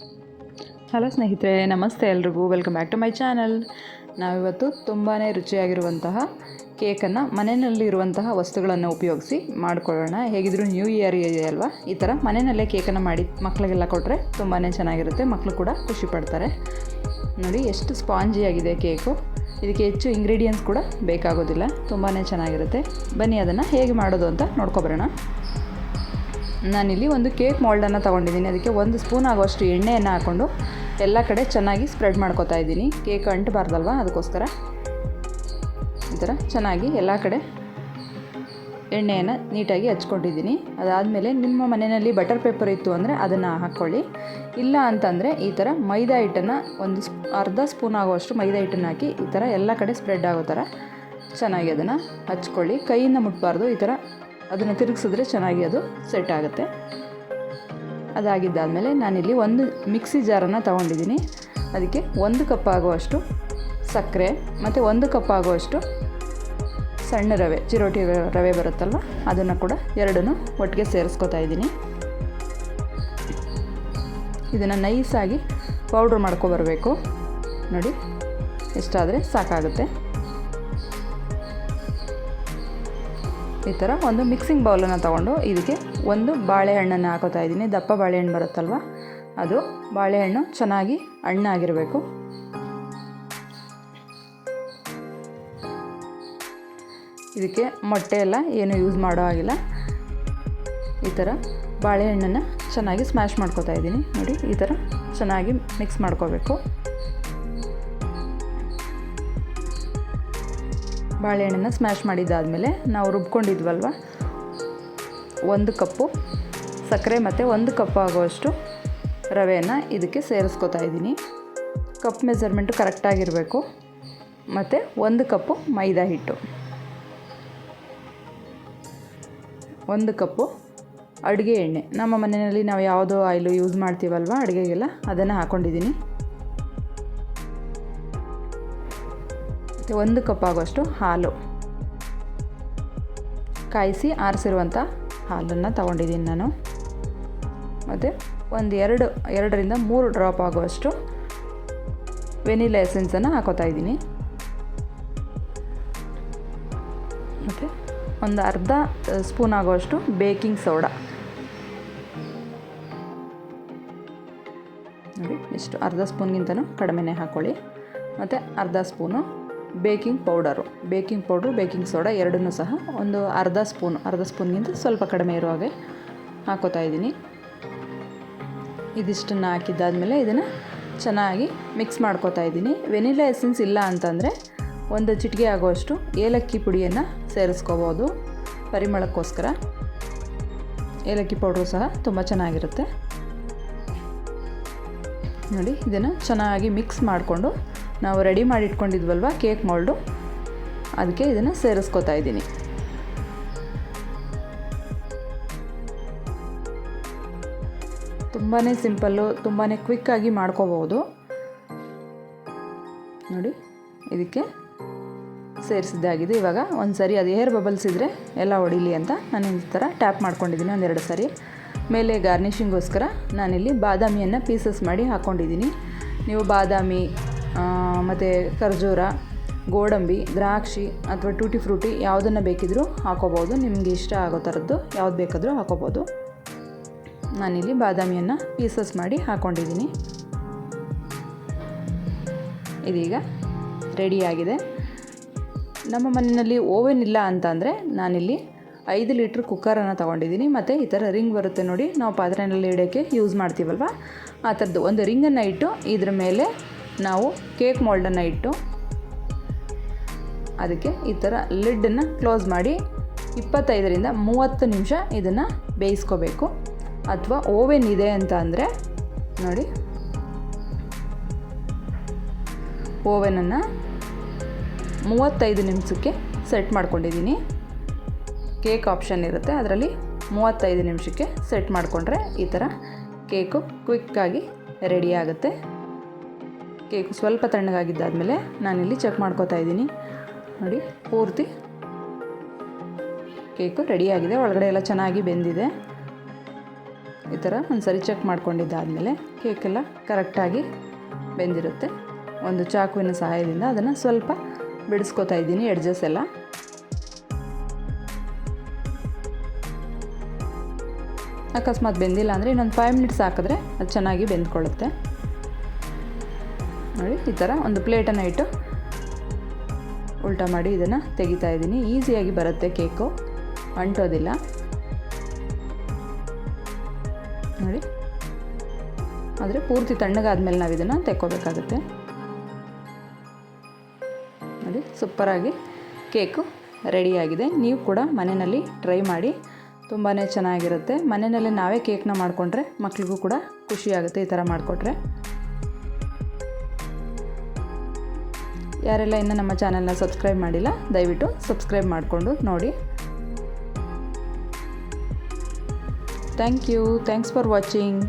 Hello ಸ್ನೇಹಿತರೆ, ನಮಸ್ತೆ ಎಲ್ರಿಗೂ. Welcome back to my channel ನಾವಿವತ್ತು ತುಂಬಾ ರುಚಿಯಾಗಿರುವಂತಹ ಕೇಕನ್ನು ಮನೆಯಲ್ಲಿರುವಂತಹ ವಸ್ತುಗಳನ್ನು ಉಪಯೋಗಿಸಿ ಮಾಡ್ಕೊಳ್ಳೋಣ. ಹೇಗಿದ್ರು ನ್ಯೂ ಇಯರ್ ಇದೆ ಅಲ್ವಾ? ಈ ಥರ ಮನೆಯಲ್ಲೇ ಕೇಕನ್ನು ಮಾಡಿ ಮಕ್ಕಳಿಗೆಲ್ಲ ಕೊಟ್ಟರೆ ತುಂಬಾ ಚೆನ್ನಾಗಿರುತ್ತೆ. ಮಕ್ಕಳು ಕೂಡ ಖುಷಿ ಪಡ್ತಾರೆ. ನೋಡಿ, ಎಷ್ಟು ಸ್ಪಾಂಜಿಯಾಗಿದೆ ಕೇಕು. ಇದಕ್ಕೆ ಹೆಚ್ಚು ಇಂಗ್ರೀಡಿಯೆಂಟ್ಸ್ ಕೂಡ ಬೇಕಾಗೋದಿಲ್ಲ. ತುಂಬಾ ಚೆನ್ನಾಗಿರುತ್ತೆ. ಬನ್ನಿ, ಅದನ್ನು ಹೇಗೆ ಮಾಡೋದು ಅಂತ ನೋಡ್ಕೊಬರೋಣ. ನಾನಿಲ್ಲಿ ಒಂದು ಕೇಕ್ ಮೋಲ್ಡನ್ನು ತೊಗೊಂಡಿದ್ದೀನಿ. ಅದಕ್ಕೆ ಒಂದು ಸ್ಪೂನ್ ಆಗುವಷ್ಟು ಎಣ್ಣೆಯನ್ನು ಹಾಕ್ಕೊಂಡು ಎಲ್ಲ ಕಡೆ ಚೆನ್ನಾಗಿ ಸ್ಪ್ರೆಡ್ ಮಾಡ್ಕೋತಾ ಇದ್ದೀನಿ. ಕೇಕ್ ಅಂಟಬಾರ್ದಲ್ವ? ಅದಕ್ಕೋಸ್ಕರ ಈ ಥರ ಚೆನ್ನಾಗಿ ಎಲ್ಲ ಕಡೆ ಎಣ್ಣೆಯನ್ನು ನೀಟಾಗಿ ಹಚ್ಕೊಂಡಿದ್ದೀನಿ. ಅದಾದಮೇಲೆ ನಿಮ್ಮ ಮನೆಯಲ್ಲಿ ಬಟರ್ ಪೇಪರ್ ಇತ್ತು ಅಂದರೆ ಅದನ್ನು ಹಾಕ್ಕೊಳ್ಳಿ ಇಲ್ಲ ಅಂತಂದರೆ ಈ ಥರ ಮೈದಾ ಹಿಟ್ಟನ್ನು ಒಂದು ಅರ್ಧ ಸ್ಪೂನ್ ಆಗುವಷ್ಟು ಮೈದಾ ಹಿಟ್ಟನ್ನು ಹಾಕಿ ಈ ಥರ ಎಲ್ಲ ಕಡೆ ಸ್ಪ್ರೆಡ್ ಆಗೋ ಥರ ಚೆನ್ನಾಗಿ ಅದನ್ನು ಹಚ್ಕೊಳ್ಳಿ. ಕೈಯಿಂದ ಮುಟ್ಬಾರ್ದು. ಈ ಥರ ಅದನ್ನು ತಿರುಗಿಸಿದ್ರೆ ಚೆನ್ನಾಗಿ ಅದು ಸೆಟ್ ಆಗುತ್ತೆ. ಅದಾಗಿದ್ದಾದಮೇಲೆ ನಾನಿಲ್ಲಿ ಒಂದು ಮಿಕ್ಸಿ ಜಾರನ್ನು ತೊಗೊಂಡಿದ್ದೀನಿ. ಅದಕ್ಕೆ ಒಂದು ಕಪ್ ಆಗುವಷ್ಟು ಸಕ್ಕರೆ, ಮತ್ತು ಒಂದು ಕಪ್ ಆಗುವಷ್ಟು ಸಣ್ಣ ರವೆ, ಚಿರೋಟಿ ರವೆ ಬರುತ್ತಲ್ವ, ಅದನ್ನು ಕೂಡ ಎರಡನ್ನೂ ಒಟ್ಟಿಗೆ ಸೇರಿಸ್ಕೊತಾ ಇದ್ದೀನಿ. ಇದನ್ನು ನೈಸಾಗಿ ಪೌಡ್ರ್ ಮಾಡ್ಕೊಬರಬೇಕು ನೋಡಿ, ಎಷ್ಟಾದರೆ ಸಾಕಾಗುತ್ತೆ. ಈ ಥರ ಒಂದು ಮಿಕ್ಸಿಂಗ್ ಬೌಲನ್ನು ತೊಗೊಂಡು ಇದಕ್ಕೆ ಒಂದು ಬಾಳೆಹಣ್ಣನ್ನು ಹಾಕೋತಾ ಇದ್ದೀನಿ. ದಪ್ಪ ಬಾಳೆಹಣ್ಣು ಬರುತ್ತಲ್ವ? ಅದು ಬಾಳೆಹಣ್ಣು ಚೆನ್ನಾಗಿ ಹಣ್ಣಾಗಿರಬೇಕು. ಇದಕ್ಕೆ ಮೊಟ್ಟೆ ಎಲ್ಲ ಏನು ಯೂಸ್ ಮಾಡೋ ಆಗಿಲ್ಲ ಈ ಥರ ಬಾಳೆಹಣ್ಣನ್ನು ಚೆನ್ನಾಗಿ ಸ್ಮ್ಯಾಶ್ ಮಾಡ್ಕೋತಾ ಇದ್ದೀನಿ. ನೋಡಿ, ಈ ಥರ ಚೆನ್ನಾಗಿ ಮಿಕ್ಸ್ ಮಾಡ್ಕೋಬೇಕು. ಬಾಳೆಹಣ್ಣನ್ನು ಸ್ಮ್ಯಾಶ್ ಮಾಡಿದ್ದಾದಮೇಲೆ ನಾವು ರುಬ್ಕೊಂಡಿದ್ವಲ್ವ? ಒಂದು ಕಪ್ಪು ಸಕ್ಕರೆ ಮತ್ತು ಒಂದು ಕಪ್ ಆಗುವಷ್ಟು ರವೆಯನ್ನು ಇದಕ್ಕೆ ಸೇರಿಸ್ಕೊತಾ ಇದ್ದೀನಿ. ಕಪ್ ಮೆಜರ್ಮೆಂಟು ಕರೆಕ್ಟಾಗಿರಬೇಕು ಮತ್ತು ಒಂದು ಕಪ್ಪು ಮೈದಾ ಹಿಟ್ಟು. ಒಂದು ಕಪ್ಪು ಅಡುಗೆ ಎಣ್ಣೆ. ನಮ್ಮ ಮನೆಯಲ್ಲಿ ನಾವು ಯಾವುದೋ ಆಯಿಲು ಯೂಸ್ ಮಾಡ್ತೀವಲ್ವ ಅಡುಗೆಗೆಲ್ಲ ಅದನ್ನು ಹಾಕ್ಕೊಂಡಿದ್ದೀನಿ ಮತ್ತು ಒಂದು ಕಪ್ ಆಗುವಷ್ಟು ಹಾಲು. ಕಾಯಿಸಿ ಆರಿಸಿರುವಂಥ ಹಾಲನ್ನು ತಗೊಂಡಿದ್ದೀನಿ ನಾನು. ಮತ್ತು ಒಂದು ಎರಡು, ಎರಡರಿಂದ ಮೂರು ಡ್ರಾಪ್ ಆಗುವಷ್ಟು ವೆನಿಲಾ ಎಸೆನ್ಸನ್ನು ಹಾಕೋತಾ ಇದ್ದೀನಿ. ಮತ್ತು ಒಂದು ಅರ್ಧ ಸ್ಪೂನ್ ಆಗುವಷ್ಟು ಬೇಕಿಂಗ್ ಸೋಡಾ. ನೋಡಿ, ಇಷ್ಟು ಅರ್ಧ ಸ್ಪೂನ್ಗಿಂತನೂ ಕಡಿಮೆನೇ ಹಾಕ್ಕೊಳ್ಳಿ ಮತ್ತು ಅರ್ಧ spoon baking powder, baking powder, baking soda ಎರಡನ್ನೂ ಸಹ ಒಂದು ಅರ್ಧ ಸ್ಪೂನ್, ಅರ್ಧ ಸ್ಪೂನ್ಗಿಂತ ಸ್ವಲ್ಪ ಕಡಿಮೆ ಇರೋ ಹಾಗೆ ಹಾಕೋತಾ ಇದ್ದೀನಿ. ಇದಿಷ್ಟನ್ನು ಹಾಕಿದ್ದಾದಮೇಲೆ ಇದನ್ನು ಚೆನ್ನಾಗಿ ಮಿಕ್ಸ್ ಮಾಡ್ಕೋತಾ ಇದ್ದೀನಿ. ವೆನಿಲಾ ಎಸೆನ್ಸ್ ಇಲ್ಲ ಅಂತಂದರೆ ಒಂದು ಚಿಟಿಕೆ ಆಗುವಷ್ಟು ಏಲಕ್ಕಿ ಪುಡಿಯನ್ನು ಸೇರಿಸ್ಕೋಬೋದು ಪರಿಮಳಕ್ಕೋಸ್ಕರ. ಏಲಕ್ಕಿ ಪೌಡ್ರು ಸಹ ತುಂಬ ಚೆನ್ನಾಗಿರುತ್ತೆ. ನೋಡಿ, ಇದನ್ನು ಚೆನ್ನಾಗಿ ಮಿಕ್ಸ್ ಮಾಡಿಕೊಂಡು ನಾವು ರೆಡಿ ಮಾಡಿ ಇಟ್ಕೊಂಡಿದ್ವಲ್ವ ಕೇಕ್ ಮೋಲ್ಡು ಅದಕ್ಕೆ ಇದನ್ನು ಸೇರಿಸ್ಕೊತಾ ಇದ್ದೀನಿ. ತುಂಬಾ ಸಿಂಪಲ್ಲು ತುಂಬಾ ಕ್ವಿಕ್ಕಾಗಿ ಮಾಡ್ಕೋಬಹುದು. ನೋಡಿ, ಇದಕ್ಕೆ ಸೇರಿಸಿದ್ದಾಗಿದೆ ಇವಾಗ ಒಂದು ಸರಿ ಅದು ಏರ್ ಬಬಲ್ಸ್ ಇದ್ದರೆ ಎಲ್ಲ ಹೊಡಿಲಿ ಅಂತ ನಾನು ಈ ಥರ ಟ್ಯಾಪ್ ಮಾಡ್ಕೊಂಡಿದ್ದೀನಿ ಒಂದೆರಡು ಸರಿ. ಮೇಲೆ ಗಾರ್ನಿಷಿಂಗೋಸ್ಕರ ನಾನಿಲ್ಲಿ ಬಾದಾಮಿಯನ್ನು ಪೀಸಸ್ ಮಾಡಿ ಹಾಕ್ಕೊಂಡಿದ್ದೀನಿ ನೀವು ಬಾದಾಮಿ ಮತ್ತು ಖರ್ಜೂರ, ಗೋಡಂಬಿ, ದ್ರಾಕ್ಷಿ ಅಥವಾ ಟೂಟಿ ಫ್ರೂಟಿ ಯಾವುದನ್ನು ಬೇಕಿದ್ರೂ ಹಾಕೋಬೋದು. ನಿಮಗೆ ಇಷ್ಟ ಆಗೋ ಥರದ್ದು ಯಾವ್ದು ಬೇಕಾದರೂ ಹಾಕೋಬೋದು. ನಾನಿಲ್ಲಿ ಬಾದಾಮಿಯನ್ನು ಪೀಸಸ್ ಮಾಡಿ ಹಾಕ್ಕೊಂಡಿದ್ದೀನಿ ಇದೀಗ ರೆಡಿಯಾಗಿದೆ ನಮ್ಮ ಮನೆಯಲ್ಲಿ ಓವೆನ್ ಇಲ್ಲ ಅಂತಂದರೆ ನಾನಿಲ್ಲಿ ಐದು ಲೀಟ್ರ್ ಕುಕ್ಕರನ್ನು ತೊಗೊಂಡಿದ್ದೀನಿ. ಮತ್ತು ಈ ಥರ ರಿಂಗ್ ಬರುತ್ತೆ ನೋಡಿ, ನಾವು ಪಾತ್ರೆಯಲ್ಲಿ ಇಡೋಕ್ಕೆ ಯೂಸ್ ಮಾಡ್ತೀವಲ್ವ? ಆ ಥರದ್ದು. ಒಂದು ರಿಂಗನ್ನು ಇಟ್ಟು ಇದ್ರ ಮೇಲೆ ನಾವು ಕೇಕ್ ಮೋಲ್ಡನ್ನು ಇಟ್ಟು ಅದಕ್ಕೆ ಈ ಥರ ಲಿಡ್ಡನ್ನು ಕ್ಲೋಸ್ ಮಾಡಿ ಇಪ್ಪತ್ತೈದರಿಂದ ಮೂವತ್ತು ನಿಮಿಷ ಇದನ್ನು ಬೇಯಿಸ್ಕೋಬೇಕು. ಅಥವಾ ಓವೆನ್ ಇದೆ ಅಂತ ಅಂದರೆ ನೋಡಿ, ಓವೆನನ್ನು ಮೂವತ್ತೈದು ನಿಮಿಷಕ್ಕೆ ಸೆಟ್ ಮಾಡ್ಕೊಂಡಿದ್ದೀನಿ. ಕೇಕ್ ಆಪ್ಷನ್ ಇರುತ್ತೆ, ಅದರಲ್ಲಿ ಮೂವತ್ತೈದು ನಿಮಿಷಕ್ಕೆ ಸೆಟ್ ಮಾಡಿಕೊಂಡ್ರೆ ಈ ಥರ ಕೇಕು ಕ್ವಿಕ್ಕಾಗಿ ರೆಡಿ ಆಗುತ್ತೆ. ಕೇಕು ಸ್ವಲ್ಪ ತಣ್ಣಗಾಗಿದ್ದಾದಮೇಲೆ ನಾನಿಲ್ಲಿ ಚೆಕ್ ಮಾಡ್ಕೋತಾ ಇದ್ದೀನಿ. ನೋಡಿ, ಪೂರ್ತಿ ಕೇಕು ರೆಡಿಯಾಗಿದೆ ಒಳಗಡೆ ಎಲ್ಲ ಚೆನ್ನಾಗಿ ಬೆಂದಿದೆ. ಈ ಥರ ಒಂದು ಸರಿ ಚೆಕ್ ಮಾಡ್ಕೊಂಡಿದ್ದಾದಮೇಲೆ ಕೇಕೆಲ್ಲ ಕರೆಕ್ಟಾಗಿ ಬೆಂದಿರುತ್ತೆ. ಒಂದು ಚಾಕುವಿನ ಸಹಾಯದಿಂದ ಅದನ್ನು ಸ್ವಲ್ಪ ಬಿಡಿಸ್ಕೋತಾ ಇದ್ದೀನಿ ಎಡ್ಜಸ್ ಎಲ್ಲ. ಅಕಸ್ಮಾತ್ ಬೆಂದಿಲ್ಲ ಅಂದರೆ ಇನ್ನೊಂದು ಫೈವ್ ಮಿನಿಟ್ಸ್ ಹಾಕಿದ್ರೆ ಅದು ಚೆನ್ನಾಗಿ ಬೆಂದ್ಕೊಳ್ಳುತ್ತೆ. ನೋಡಿ, ಈ ಥರ ಒಂದು ಪ್ಲೇಟನ್ನು ಇಟ್ಟು ಉಲ್ಟಾ ಮಾಡಿ ಇದನ್ನು ತೆಗಿತಾ ಇದ್ದೀನಿ. ಈಸಿಯಾಗಿ ಬರುತ್ತೆ ಕೇಕು, ಅಂಟೋದಿಲ್ಲ. ನೋಡಿ, ಆದರೆ ಪೂರ್ತಿ ತಣ್ಣಗಾದ್ಮೇಲೆ ನಾವು ಇದನ್ನು ತೆಕ್ಕೋಬೇಕಾಗುತ್ತೆ. ನೋಡಿ, ಸೂಪರಾಗಿ ಕೇಕು ರೆಡಿಯಾಗಿದೆ. ನೀವು ಕೂಡ ಮನೆಯಲ್ಲಿ ಟ್ರೈ ಮಾಡಿ ತುಂಬಾ ಚೆನ್ನಾಗಿರುತ್ತೆ. ಮನೆಯಲ್ಲೇ ನಾವೇ ಕೇಕ್ನ ಮಾಡಿಕೊಂಡ್ರೆ ಮಕ್ಳಿಗೂ ಕೂಡ ಖುಷಿಯಾಗುತ್ತೆ ಈ ಥರ ಮಾಡಿಕೊಟ್ರೆ. ಯಾರೆಲ್ಲ ಇನ್ನೂ ನಮ್ಮ ಚಾನಲ್ನ ಸಬ್ಸ್ಕ್ರೈಬ್ ಮಾಡಿಲ್ಲ, ದಯವಿಟ್ಟು ಸಬ್ಸ್ಕ್ರೈಬ್ ಮಾಡಿಕೊಂಡು ನೋಡಿ. Thank you thanks for watching